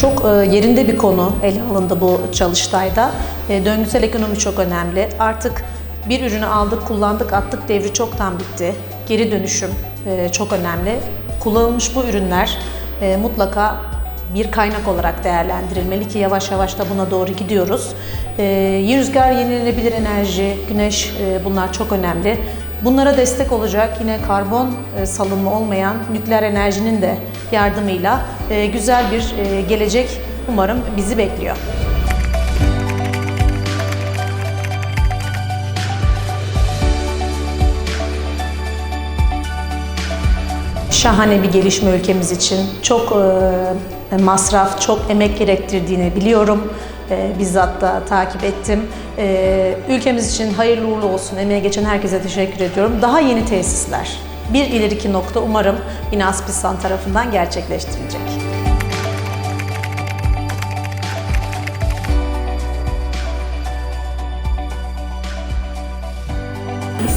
Çok e, yerinde bir konu ele alındı bu çalıştayda. E, Döngüsel ekonomi çok önemli. Artık bir ürünü aldık, kullandık, attık devri çoktan bitti. Geri dönüşüm e, çok önemli. Kullanılmış bu ürünler mutlaka bir kaynak olarak değerlendirilmeli ki yavaş yavaş da buna doğru gidiyoruz. E, rüzgar, yenilenebilir enerji, güneş e, bunlar çok önemli. Bunlara destek olacak yine karbon e, salınımı olmayan nükleer enerjinin de yardımıyla e, güzel bir e, gelecek umarım bizi bekliyor. Şahane bir gelişme ülkemiz için. Çok masraf, çok emek gerektirdiğini biliyorum. E, bizzat da takip ettim. E, ülkemiz için hayırlı uğurlu olsun. Emeğe geçen herkese teşekkür ediyorum. Daha yeni tesisler. Bir ileriki nokta umarım yine Aspilsan tarafından gerçekleştirilecek.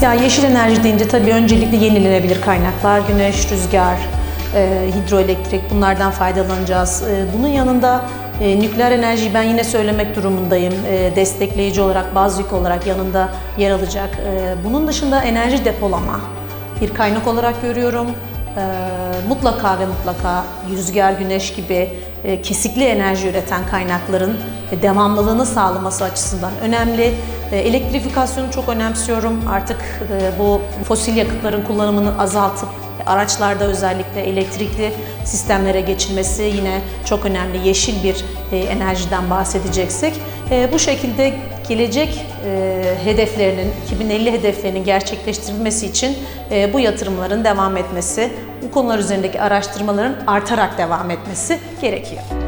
Ya yeşil enerji deyince tabii öncelikle yenilenebilir kaynaklar, güneş, rüzgar, e, hidroelektrik bunlardan faydalanacağız. E, bunun yanında e, nükleer enerjiyi ben yine söylemek durumundayım. Destekleyici olarak, bazı olarak yanında yer alacak. Bunun dışında enerji depolama bir kaynak olarak görüyorum. Mutlaka ve mutlaka rüzgar, güneş gibi kesikli enerji üreten kaynakların devamlılığını sağlaması açısından önemli. Elektrifikasyonu çok önemsiyorum. Artık bu fosil yakıtların kullanımını azaltıp araçlarda özellikle elektrikli sistemlere geçilmesi yine çok önemli. Yeşil bir e, enerjiden bahsedeceksek e, bu şekilde gelecek e, hedeflerinin 2050 hedeflerinin gerçekleştirilmesi için bu yatırımların devam etmesi, bu konular üzerindeki araştırmaların artarak devam etmesi gerekiyor.